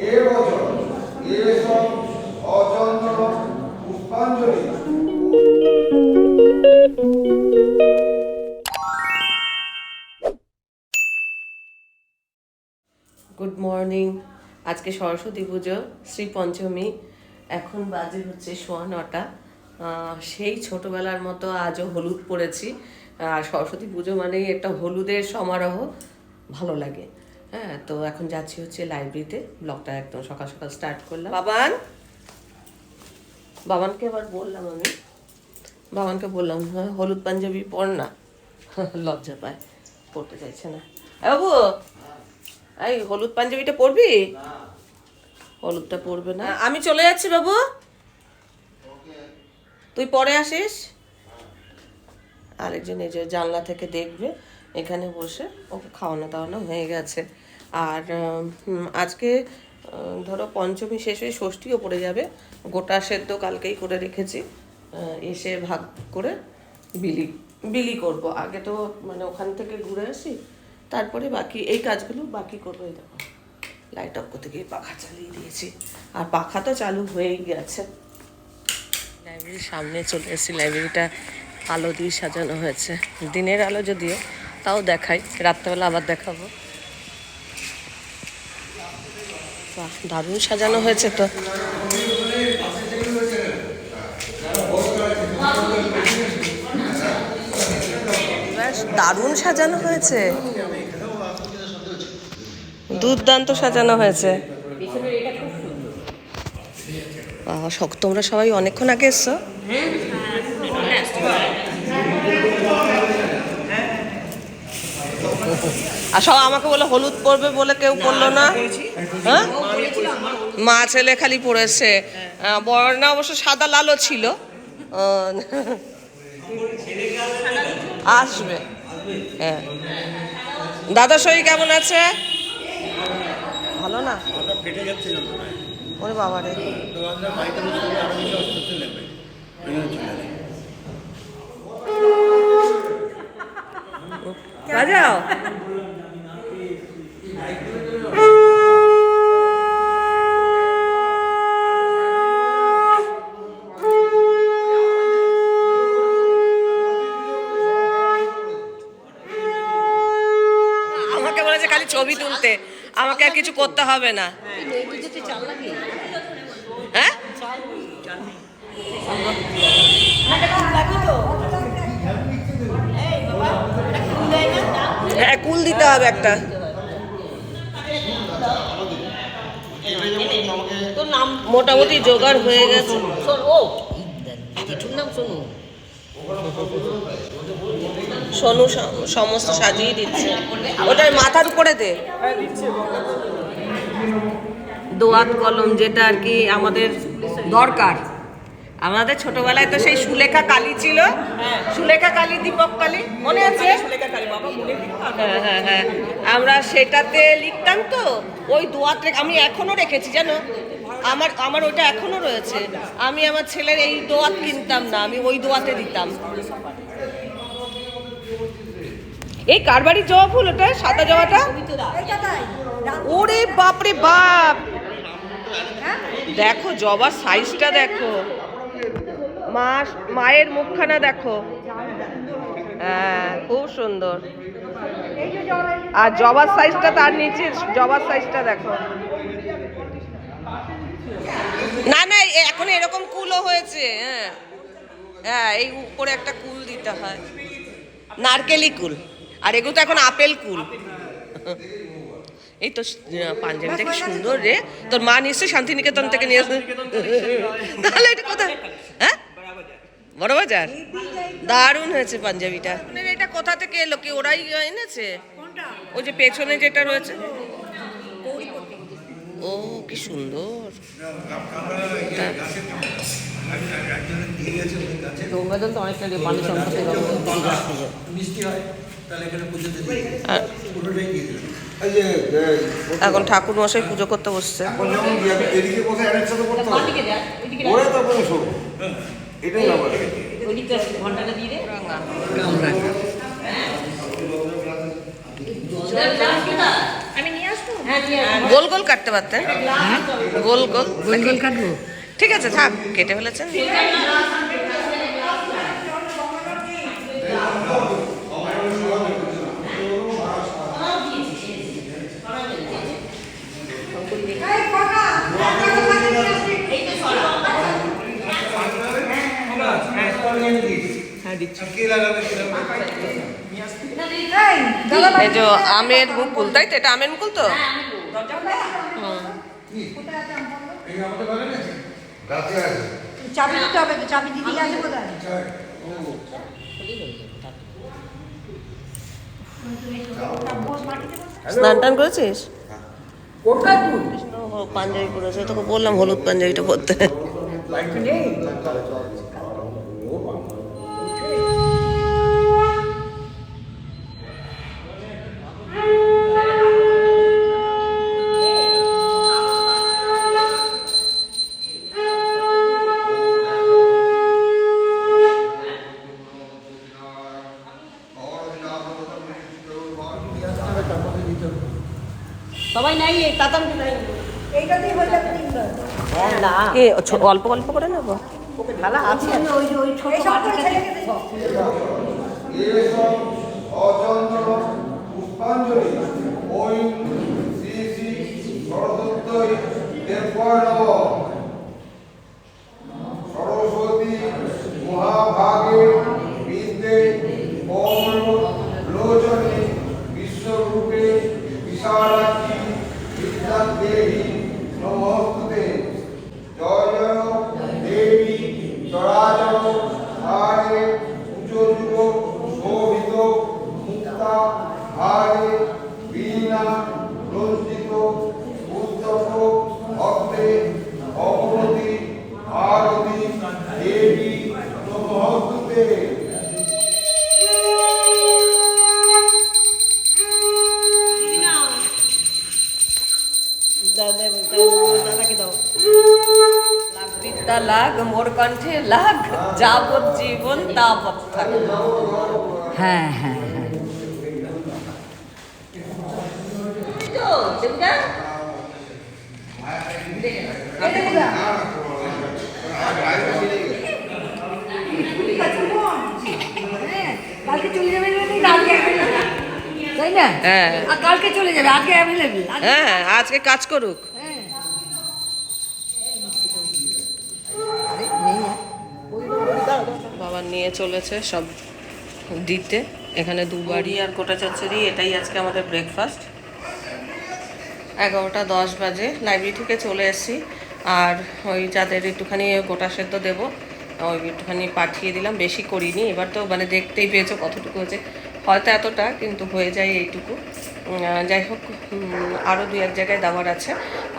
Good morning আজকে সরস্বতী পুজো, শ্রী পঞ্চমী। এখন বাজে হচ্ছে সোয়া নটা। সেই ছোটবেলার মতো আজও হলুদ পরেছি আর সরস্বতী পুজো মানেই একটা হলুদের সমারোহ। ভালো লাগে। হ্যাঁ তো এখন যাচ্ছি হচ্ছে লাইব্রেরিতে ব্লগটা একদম সকাল সকাল স্টার্ট করলাম। বাবান? বাবানকে আবার বললাম আমি। বাবানকে বললাম হ্যাঁ হলুদ পাঞ্জাবি পর না। লজ্জা পায়। পড়তে চাইছে না। বাবু এই হলুদ পাঞ্জাবিটা পরবি? হলুদটা পরবে না। আমি চলে যাচ্ছি বাবু। তুই পরে আসিস। আরেকজন এই যে জানলা থেকে দেখবে এখানে বসে ওকে খাওয়ানো দাওয়ানো হয়ে গেছে। আর আজকে ধরো পঞ্চমী শেষ হয়ে ষষ্ঠীও পড়ে যাবে। গোটা সেদ্ধ কালকেই করে রেখেছি এসে ভাগ করে বিলি বিলি করব। আগে তো মানে ওখান থেকে ঘুরে আসি, তারপরে বাকি, এই কাজগুলো বাকি করব, এই দেখো। লাইট অফ করতে গিয়ে পাখা চালিয়ে দিয়েছি। আর পাখা তো চালু হয়েই গেছে। লাইব্রেরির সামনে চলে এসেছি। লাইব্রেরিটা আলো দিয়ে সাজানো হয়েছে। দিনের আলো যদিও, তাও দেখাই। রাত্রেবেলা আবার দেখাবো। বাহ, দারুণ সাজানো হয়েছে তো। দারুণ সাজানো হয়েছে। দুর্দান্ত সাজানো হয়েছে। সক- তোমরা সবাই অনেকক্ষণ আগে এসছো? আর সব আমাকে বলে হলুদ পরবে বলে কেউ পরলো না? হ্যাঁ? মা ছেলে খালি পড়েছে। আহ, বর্ণা অবশ্য সাদা লালও ছিল। আসবে। হ্যাঁ। দাদা শরীর কেমন আছে? ভালো না? ওরে বাবা রে। তো আমরা বাড়িতে বসে থাকলে আরও বেশি অস্বস্তি নেবে ওই জন্য চলে যাই বাজাও আমাকে বলেছে খালি ছবি তুলতে আমাকে আর কিছু করতে হবে না। হ্যাঁ? হ্যাঁ কুল দিতে হবে একটা। মোটামুটি জোগাড় হয়ে গেছে। সোনু সমস্ত সাজিয়ে দিচ্ছে। ওটার মাথার উপরে দে। দোয়াত কলম যেটা আর কি আমাদের দরকার। আমাদের ছোটবেলায় তো সেই সুলেখা কালী ছিল। সুলেখা কালী, দীপক কালি, মনে আছে? হ্যাঁ হ্যাঁ হ্যাঁ। আমরা সেটাতে লিখতাম তো। ওই দোয়াত আমি এখনও রেখেছি, জানো? আমার আমার ওটা এখনও রয়েছে। আমি আমার ছেলের এই দোয়াত কিনতাম না, আমি ওই দোয়াতে দিতাম। এই কার বাড়ির জবা ফুল ওটা? সাদা জবাটা? ওরে বাপরে বাপ! দেখো, জবার সাইজটা দেখো। মা, মায়ের মুখখানা দেখো। হ্যাঁ খুব সুন্দর। আর জবার সাইজটা তার নিচে জবার সাইজটা দেখো। না না এখন এরকম কুলও হয়েছে হ্যাঁ। হ্যাঁ এই উপরে একটা কুল দিতে হয়। নারকেলি কুল। আর এগুলো তো এখন আপেল কুল। এই তো পাঞ্জাবিটা কি সুন্দর রে। তোর মা নিশ্চয়ই শান্তিনিকেতন থেকে নিয়ে আসবে। তাহলে এটা কোথায়? হ্যাঁ? বড় বাজার? দারুণ হয়েছে পাঞ্জাবিটা। এটা কোথা থেকে এলো? কি ওরাই এনেছে? ওই যে পেছনে যেটা রয়েছে। ও কি সুন্দর। তো অনেকটা পানি এখানে ঠাকুর মশাই পুজো করতে বসছে। এটাই ঘন্টাটা দিয়ে আমি নিয়ে আসব হ্যাঁ নিয়ে আসব। গোল গোল কাটতে পারতেন গোল গোল। গোল গোল কাটবো? ঠিক আছে থাক কেটে ফেলেছেন এই যে আমের মুকুল তাই তো? এটা আমের মুকুল তো? হুম। রাতে আছে চাবি দিতে হবে চাবি দিদি আছে কোথায়? স্নান টান করেছিস? পাঞ্জাবি পরেছে তোকে বললাম হলুদ পাঞ্জাবিটা পরতে। হয়ে তিনটা না। এ ছ- অল্প অল্প করে নেব? আছে। ওই ওই ছোট পুষ্পাঞ্জলি ওই শ্রী শ্রী সরস্বতী দেবয় নমঃ সরস্বতী মহাভাগে বিদ্যে কমল লোচনে বিশ্বরূপে বিশালাক্ষী ಬೇರೆ যাবজ্জীবন তাবৎ হ্যাঁ হ্যাঁ হ্যাঁ। হ্যাঁ। তাই না? হ্যাঁ। আর কালকে চলে যাবে আজকে অ্যাভেলেবেল হ্যাঁ আজকে কাজ করুক। বাবা নিয়ে চলেছে সব দিতে। এখানে দুবারই আর কোটা চচ্চড়ি এটাই আজকে আমাদের ব্রেকফাস্ট এগারোটা দশ বাজে লাইব্রেরি থেকে চলে এসেছি। আর ওই যাদের একটুখানি গোটা সেদ্ধ দেবো ওই একটুখানি পাঠিয়ে দিলাম। বেশি করিনি এবার তো মানে দেখতেই পেয়েছ কতটুকু হয়েছে। হয়তো এতটা কিন্তু হয়ে যায় এইটুকু। যাই হোক আরও দু এক জায়গায় দেওয়ার আছে।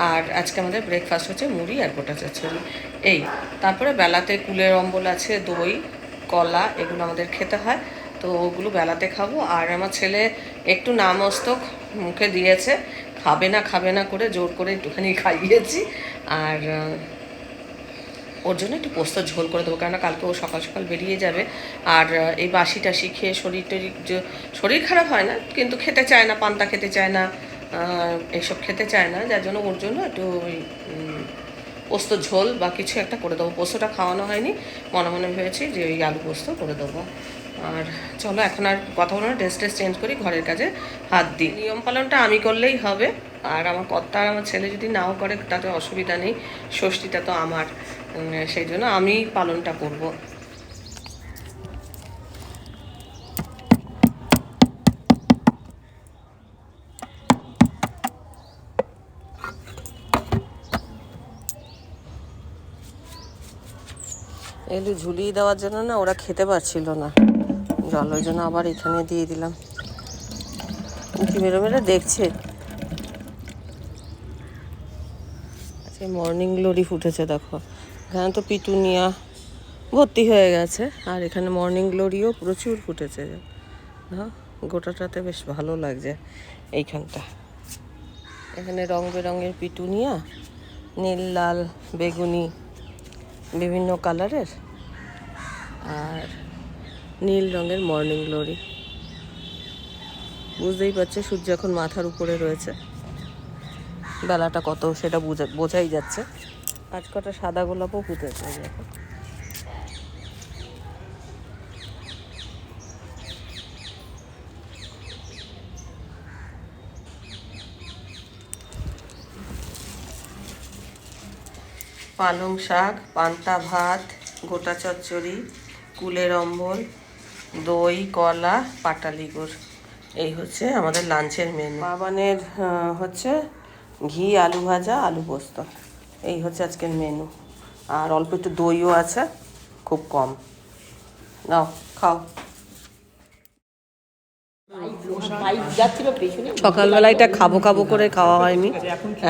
আর আজকে আমাদের ব্রেকফাস্ট হচ্ছে মুড়ি আর গোটা চচ্চড়ি। এই, তারপরে বেলাতে কুলের অম্বল আছে, দই, কলা, এগুলো আমাদের খেতে হয়। তো ওগুলো বেলাতে খাব। আর আমার ছেলে একটু নামস্তক মুখে দিয়েছে। খাবে না খাবে না করে জোর করে একটুখানি খাইয়েছি। আর ওর জন্য একটু পোস্ত ঝোল করে দেবো। কেননা কালকে ও সকাল সকাল বেরিয়ে যাবে। আর এই বাসি টাসি খেয়ে শরীর টরীর শরীর খারাপ হয় না, কিন্তু খেতে চায় না, পান্তা খেতে চায় না এসব খেতে চায় না। যার জন্য ওর জন্য একটু পোস্ত ঝোল বা কিছু একটা করে দেবো। পোস্তটা খাওয়ানো হয়নি। মনে মনে ভেবেছি যে ওই আলু পোস্ত করে দেবো। আর চলো, এখন আর কথা বলো ড্রেস ট্রেস চেঞ্জ করি, ঘরের কাজে হাত দিই। নিয়ম পালনটা আমি করলেই হবে। আর আমার কর্তা আর আমার ছেলে যদি নাও করে, তাতে অসুবিধা নেই। ষষ্ঠীটা তো আমার। সেই জন্য আমি পালনটা করব। এগুলো ঝুলিয়ে দেওয়ার জন্য না ওরা খেতে পারছিল না। জল ওই জন্য আবার এখানে দিয়ে দিলাম। কি মেরে মেরে দেখছে? মর্নিং গ্লোরি ফুটেছে, দেখো। এখানে তো পিটুনিয়া ভর্তি হয়ে গেছে, আর এখানে মর্নিং গ্লোরিও প্রচুর ফুটেছে। হ্যাঁ গোটাটাতে বেশ ভালো লাগছে এইখানটা। এখানে রং বেরঙের পিটুনিয়া নীল, লাল, বেগুনি বিভিন্ন কালারের আর নীল রঙের মর্নিং গ্লোরি। বুঝতেই পারছে সূর্য এখন মাথার উপরে রয়েছে। বেলাটা কত সেটা বোঝা বোঝাই যাচ্ছে। আজ কটা সাদা গোলাপও ফুটেছে এই পালং শাক, পান্তা ভাত, গোটা চচ্চড়ি, কুলের অম্বল, দই, কলা, পাটালি গুড়। এই হচ্ছে আমাদের লাঞ্চের মেনু বাবানের হচ্ছে ঘি, আলু ভাজা, আলু পোস্ত। এই হচ্ছে আজকের মেনু আর অল্প একটু দইও আছে, খুব কম। নাও, খাও। সকালবেলা এটা খাব খাব করে খাওয়া হয়নি।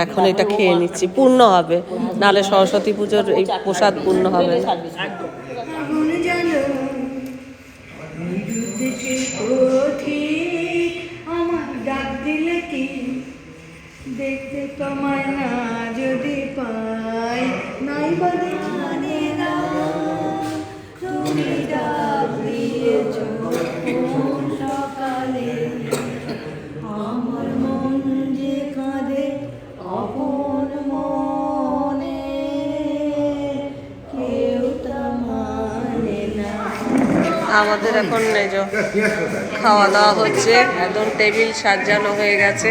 এখন এটা খেয়ে নিচ্ছি। পূর্ণ হবে। নালে সরস্বতী পুজোর এই প্রসাদ পূর্ণ হবে। দেখতে তোমায় না যদি পাই নাই বা জানে আমাদের এখন এই যে খাওয়া দাওয়া হচ্ছে। একদম টেবিল সাজানো হয়ে গেছে।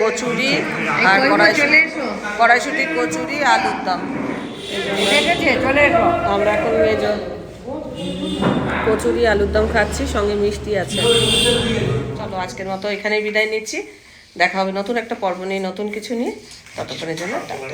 কচুরি আর কড়াইশুটি। কড়াইশুটি কচুরি আলুর দম। আমরা এখন এই যে কচুরি আলুর দম খাচ্ছি সঙ্গে মিষ্টি আছে। চলো আজকের মতো এখানেই বিদায় নিচ্ছি। দেখা হবে নতুন একটা পর্ব নিয়ে নতুন কিছু নিয়ে। ততক্ষণের জন্য টাটা।